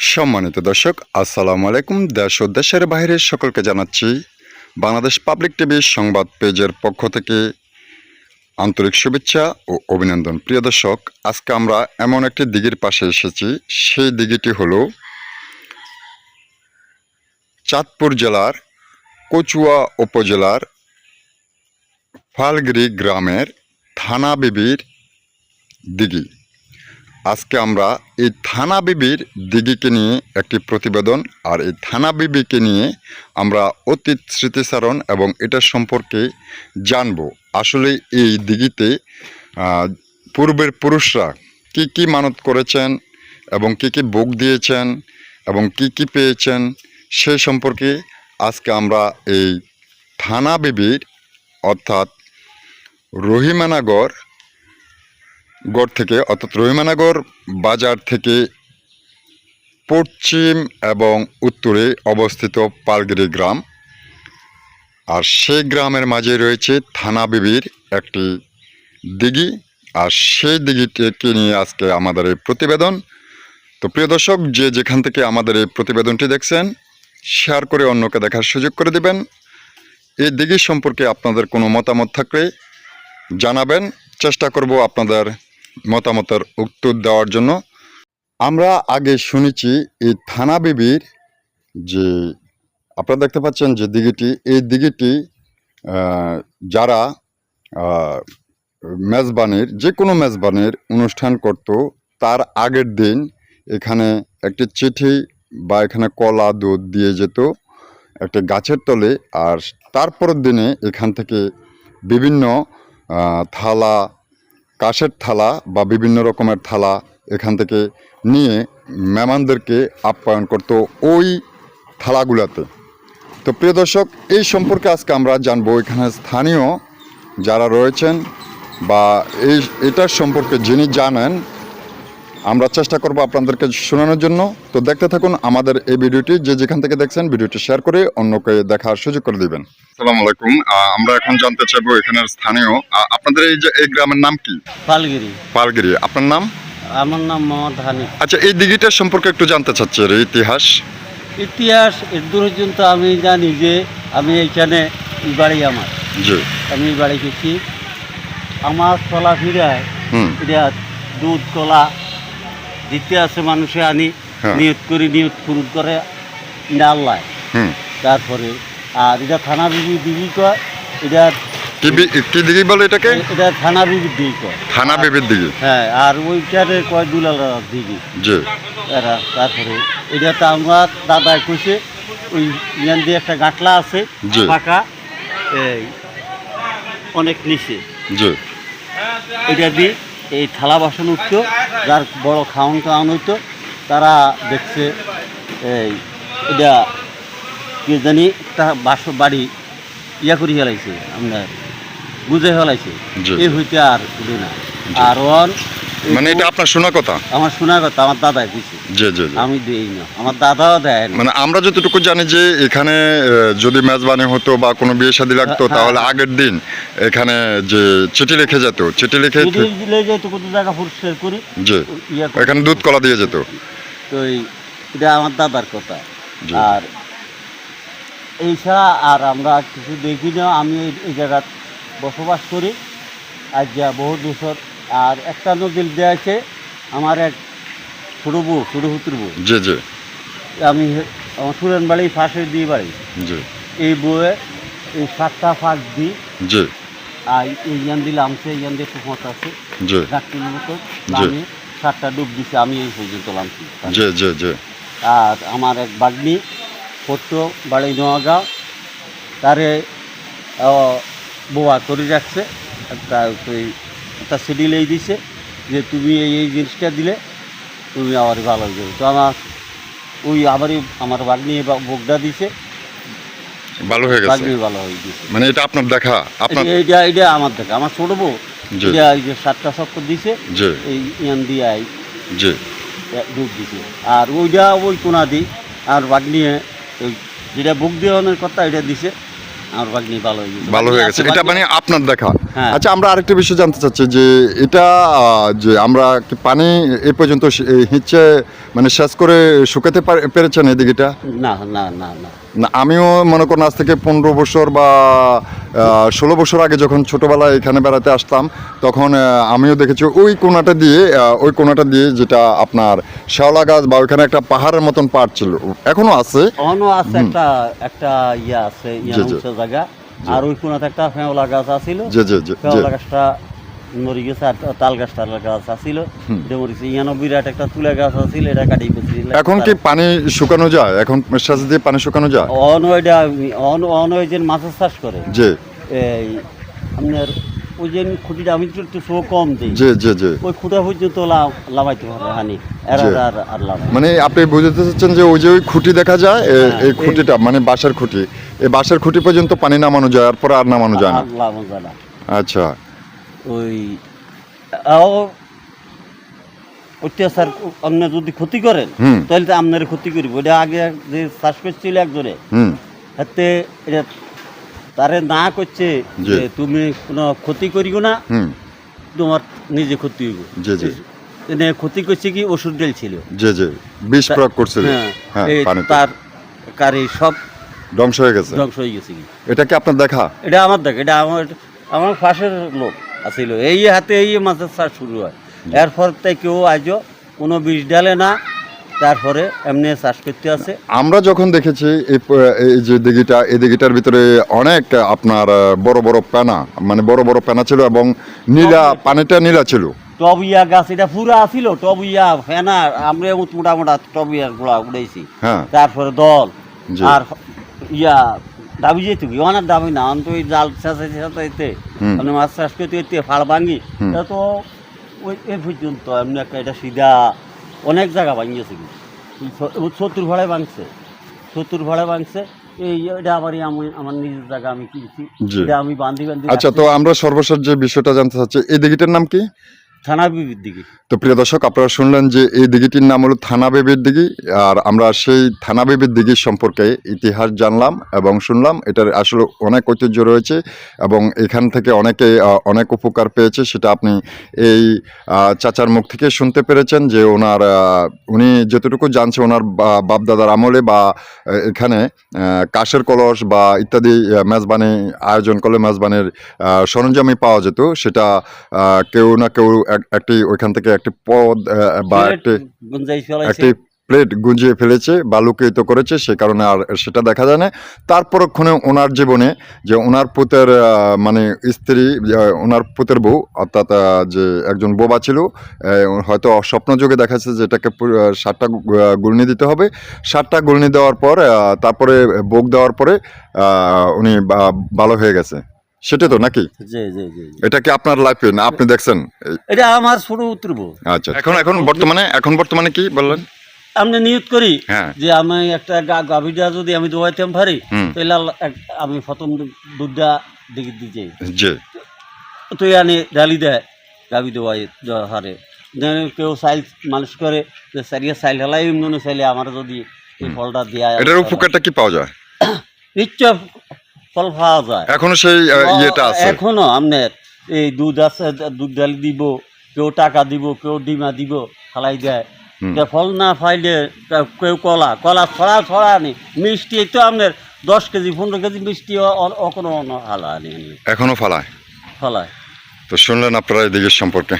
সম্মানিত দর্শক, আসসালামু আলাইকুম। দেশ ও দেশের বাইরে সকলকে জানাচ্ছি, বাংলাদেশ পাবলিক টিভির সংবাদ পেজের পক্ষ থেকে আন্তরিক শুভেচ্ছা ও অভিনন্দন। প্রিয় দর্শক, আজকে আমরা এমন একটি দিঘির পাশে এসেছি। সেই দিঘিটি হল চাঁদপুর জেলার কচুয়া উপজেলার ফালগিরি গ্রামের থানা বিবির দিঘি। আজকে আমরা এই থানা বিবির দিঘিকে নিয়ে একটি প্রতিবেদন আর এই থানা বিবিকে নিয়ে আমরা অতীত স্মৃতিচারণ এবং এটার সম্পর্কে জানব। আসলে এই দিঘিতে পূর্বের পুরুষরা কি কি মানত করেছেন এবং কি কি বুক দিয়েছেন এবং কি কি পেয়েছেন সে সম্পর্কে আজকে আমরা এই থানা বিবির অর্থাৎ রহিমানগর গড় থেকে, অর্থাৎ রহিমানগর বাজার থেকে পশ্চিম এবং উত্তরে অবস্থিত পালগিরি গ্রাম। আর সেই গ্রামের মাঝে রয়েছে থানা বিবির একটি দিঘি। আর সেই দিঘিটিকে নিয়ে আজকে আমাদের এই প্রতিবেদন। তো প্রিয় দর্শক, যে যেখান থেকে আমাদের এই প্রতিবেদনটি দেখছেন, শেয়ার করে অন্যকে দেখার সুযোগ করে দিবেন। এই দিঘি সম্পর্কে আপনাদের কোনো মতামত থাকলে জানাবেন। চেষ্টা করব আপনাদের মতামতের উত্তর দেওয়ার জন্য আমরা আগে শুনেছি এই থানা বিবির যে আপনারা দেখতে পাচ্ছেন যে দিঘিটি, এই দিঘিটি যারা মেজবানির, যে কোনো মেজবানির অনুষ্ঠান করত, তার আগের দিন এখানে একটি চিঠি বা এখানে কলা, দুধ দিয়ে যেত একটা গাছের তলে আর তারপরের দিনে এখান থেকে বিভিন্ন থালা কাঠের থালা বা বিভিন্ন রকমের থালা এখান থেকে নিয়ে মেমানদেরকে আপ্যায়ন করতো ওই থালাগুলোতে। তো প্রিয় দর্শক, এই সম্পর্কে আজকে আমরা জানব এখানে স্থানীয় যারা রয়েছেন বা এই, এটার সম্পর্কে যিনি জানেন আমরা চেষ্টা করব আপনাদেরকে শোনানোর জন্য। তো দেখতে থাকুন আমাদের এই ভিডিওটি যে যেখান থেকে দেখছেন ভিডিওটি শেয়ার করে অন্যকে দেখার সুযোগ করে দিবেন। আসসালামু আলাইকুম। আমরা এখন জানতে চাইব এখানের স্থানীয়। আপনাদের এই যে এই গ্রামের নাম কি? পালগিরি। পালগিরি। আপনার নাম? আমার নাম মোহাম্মদ হানিফ আচ্ছা এই দিঘিটার সম্পর্কে একটু জানতে চাচ্ছি এর ইতিহাস। ইতিহাস এর পর্যন্ত আমি জানি যে আমি এইখানে বাড়ি আমার। জি। আমি বাড়ি গেছি। আমার চলাফেরায় হুম। এটা দুধ কলা দিতে আছে মানুষে আনি হ্যাঁ। নিয়ত করি নিয়ত ফুরুত করে ডাল্লায় হুম। তারপরে আর এটা থানা বিবি দিবি কয় এটা কি দিঘি বলে এটাকে? এটা থানা বিবির কয়। থানা বেবির দিঘি হ্যাঁ আর ওইটারে কয় দুলাল দিবি। জি। এরা তারপরে এটা তো আমার দাদাই কইছে ওই ইয়ান দিয়ে একটা গাটলা আছে ফাঁকা এই অনেক নিচে। জি। এটা দিয়ে এই থালা বাসন উঠত যার বড় খাওয়ান খাওয়ান হইতো তারা দেখছে এই এটা কে জানি তা বাস বাড়ি ইয়া করি হেলাইছে আমরা বুঝে হেলাইছে। এই হইতে আর না। আর মানে এটা আপনার শোনা কথা? আমার শোনা কথা আমার দাদাই কইছে জি জি আমি দেই না আমার দাদাও দেয় না। মানে আমরা যতটুকু জানি যে এখানে যদি মেজবানি হতো বা কোনো বিয়ে শাদী লাগতো হ্যাঁ। তাহলে আগের দিন এখানে যে চিঠি লিখে যেত চিঠি লিখে যেত কত জায়গা পরিষ্কার করি জি এখানে দুধ কলা দিয়ে যেত। তো এই- এটা আমার দাদার কথা। আর এই ছাড়া আর আমরা কিছু দেখি না আমি এই- জায়গাত বসবাস করি। আজ যা বহু বছর আর একটা নদীর দেয়া আছে আমার এক ছোটো বউ ছোটো হুতুর বউ। জি জি। আমি আমার সুরেন বাড়ি ফাঁসের দিয়ে বাড়ি। জি। এই বউয়ে এই সাতটা ফাঁস দিই জি। আর এই ইয়ান দিলে আমছে ইয়ান দিয়ে সুমত আছে। জি। মতো আমি সাতটা ডুব দিছি আমি এই পর্যন্ত নামছি জি জি জি। আর আমার এক বাগনি পড়তো বাড়ি নোয়াগাঁও তারে বোয়া করে রাখছে। একটা ওই একটা শিডিউল এই দিছে যে তুমি এই এই জিনিসটা দিলে তুমি আমার ভালো হয়ে যাবে। তো আমার ওই আবারই আমার বাগনি বোগদা দিছে। ভালো হয়ে গেছে? বাগনি ভালো হয়ে গেছে। মানে এটা আপনার দেখা? আপনার এটা- এইটা আমার দেখা। আমার ছোট বউ এটা এই যে সাতটা চক্কর দিছে জি। এই ইয়ান দিয়ে এই জি দুধ দিছে। আর ওইটা ওই কোনা দিই আর বাগনিয়ে ওই যেটা বুক দেওয়ানোর কথা এটা দিছে। আমার ভাগ্নি ভালো হয়ে গেছে। ভালো হয়ে গেছে। এটা মানে আপনার দেখা। হ্যাঁ। আচ্ছা আমরা আরেকটা বিষয় জানতে চাচ্ছি যে এটা আহ, যে আমরা কি পানি এ পর্যন্ত সে- মানে শেষ করে শুকাতে পারে- পেরেছেন এদিকেটা না না না না। আমিও মনে করেন আজ থেকে পনেরো বছর বা ষোলো বছর আগে যখন ছোটোবেলায় এখানে বেড়াতে আসতাম তখন আমিও দেখেছি ওই কোনাটা দিয়ে ওই কোনাটা দিয়ে যেটা আপনার শেওলা গাছ বা ওইখানে একটা পাহাড়ের মতন পাড় ছিল। এখনও আছে। একটা একটা ইয়া আছে ইয়া জায়গা। আর ওই কোনাতে একটা ফেওলা গাছ আছিল। ফেওলা গাছটা মরে গেছে আর তাল গাছ টাল গাছ আছিল। এটা মরেছে ইয়ানো বিরাট একটা তুলা গাছ আছিল এটা কাটি পেয়েছি এখন কি পানি শুকানো যায়? এখন সেচ দিয়ে পানি শুকানো যায়? অন ওইটা অন অন ওই যে মাছের চাষ করে। যে এই আপনার ওই যে খুঁটিটা আমি একটু শো কম দিই। যে যে যে ওই খুঁটা পর্যন্ত লামাইতে পারে হানি। এরা আর আর লামাই মানে আপনি বুঝতে চাচ্ছেন যে ওই যে ওই খুঁটি দেখা যায় হ্যাঁ, এই খুঁটিটা মানে বাঁশের খুঁটি। এই বাঁশের খুঁটি পর্যন্ত পানি নামানো যায় আর পরে আর নামানো যায় না। আচ্ছা। ওই ও অত্যাচার আপনি যদি ক্ষতি করেন তাহলে তো আপনার ক্ষতি করব। এটা আগে যে চাষ করছিল একজনে হাতে এটা তারে না করছে যে তুমি কোনো ক্ষতি করিও না তোমার নিজে ক্ষতি হইব। এনে ক্ষতি করছে কি ওষুধ ডেল ছিল। বিষ প্রয়োগ করছিল। হ্যাঁ হ্যাঁ তার কারি সব ধ্বংস হয়ে গেছে। ধ্বংস হয়ে গেছে কি। এটা কি আপনার দেখা? এটা আমার দেখ। এটা আমার আমার পাশের লোক। আছিল এই হাতে এই মাছের চাষ শুরু হয়। এরপর কেউ আজও কোনো বিষ ডালে না তারপরে এমনি চাষ করতে আছে। আমরা যখন দেখেছি এই এই যে দিঘিটা এই দিঘিটার ভিতরে অনেক আপনার বড় বড় পেনা মানে বড় বড় পেনা ছিল এবং নীলা পানিটা নীলা ছিল। টব ইয়া গাছ এটা পুরা আছিল টব ইয়া ফেনা আমরা মোটা মোটা টব ইয়ারগুলা উড়াইছি। হ্যাঁ। তারপরে দল। আর ইয়া দাবি যেত অনেক দাবি না অন্ত ওই জাল চাষাইতে হুম। আপনি মাছ চাষ করতে করতে ফাল ভাঙি এটা তো ওই এ পর্যন্ত এমনি একটা এটা সিধা অনেক জায়গা ভাঙিয়েছে কি সত্তর ভাড়ায় ভাঙছে সত্তর ভাড়ায় ভাঙছে আমি আমি আমি আচ্ছা তো আমরা সর্বশেষ যে বিষয়টা জানতে চাচ্ছি এই দিঘিটার নাম কি? থানা বিবির দিকে। তো প্রিয় দর্শক, আপনারা শুনলেন যে এই দিঘিটির নাম হলো থানা বেবির দিঘি, আর আমরা সেই থানা বেবির দিঘির সম্পর্কে ইতিহাস জানলাম এবং শুনলাম। এটার আসলে অনেক ঐতিহ্য রয়েছে এবং এখান থেকে অনেকে অনেক উপকার পেয়েছে, সেটা আপনি এই চাচার মুখ থেকে শুনতে পেরেছেন যে ওনার উনি যতটুকু জানছে ওনার বাপদাদার আমলে বা এখানে কাশের কলস বা ইত্যাদি মেজবানি, আয়োজন করলে মেজবানের সরঞ্জামই পাওয়া যেত। সেটা কেউ না কেউ একটি ওইখান থেকে একটি পদ বা একটি একটি প্লেট গুঞ্জিয়ে ফেলেছে বা লুকিত করেছে সে কারণে আর সেটা দেখা যায় না। তারপরক্ষণে ওনার জীবনে যে ওনার পুতের মানে স্ত্রী ওনার পুতের বউ অর্থাৎ যে একজন বোবা ছিল হয়তো স্বপ্নযোগে দেখাচ্ছে যে এটাকে সাতটা গুলনি দিতে হবে। সাতটা গুলনি দেওয়ার পর তারপরে বোক দেওয়ার পরে উনি ভালো হয়ে গেছে। সেটা তো নাকি? জি জি জি জি। এটা কি আপনার লাইফে না আপনি দেখছেন? এটা আমার ছোট উত্তরব আচ্ছা এখন এখন বর্তমানে এখন বর্তমানে কি বললেন? আমি নিয়ত করি হ্যাঁ। যে আমি একটা গা- গাভীটা যদি আমি দোয়াইতাম পারি। তাহলে আমি প্রথম দুধটা দিকে দিতে জি। তো আনি ডালি দেয় গাভী দোয়াই হারে। যেন কেউ সাইল মানুষ করে যে সারিয়া সাইল হেলাই মনে চাইলে আমার যদি এই ফলটা দেয় এটার উপকারটা কি পাওয়া যায়? নিশ্চয় ফল পাওয়া যায়। এখনও সেই ইয়েটা আছে? এখনও আপনার এই দুধ আছে দুধ ডালি দিব কেউ টাকা দিব কেউ ডিমা দিব ফালাই দেয়। ফল না ফাইলে কেউ কলা কলা ছড়া ছড়া আনি মিষ্টি তো আপনার দশ কেজি পনেরো কেজি মিষ্টি অকনো হালা আনি আনি এখনও ফালায়? ফলায়। তো শুনলেন আপনারা এই দিকের সম্পর্কে।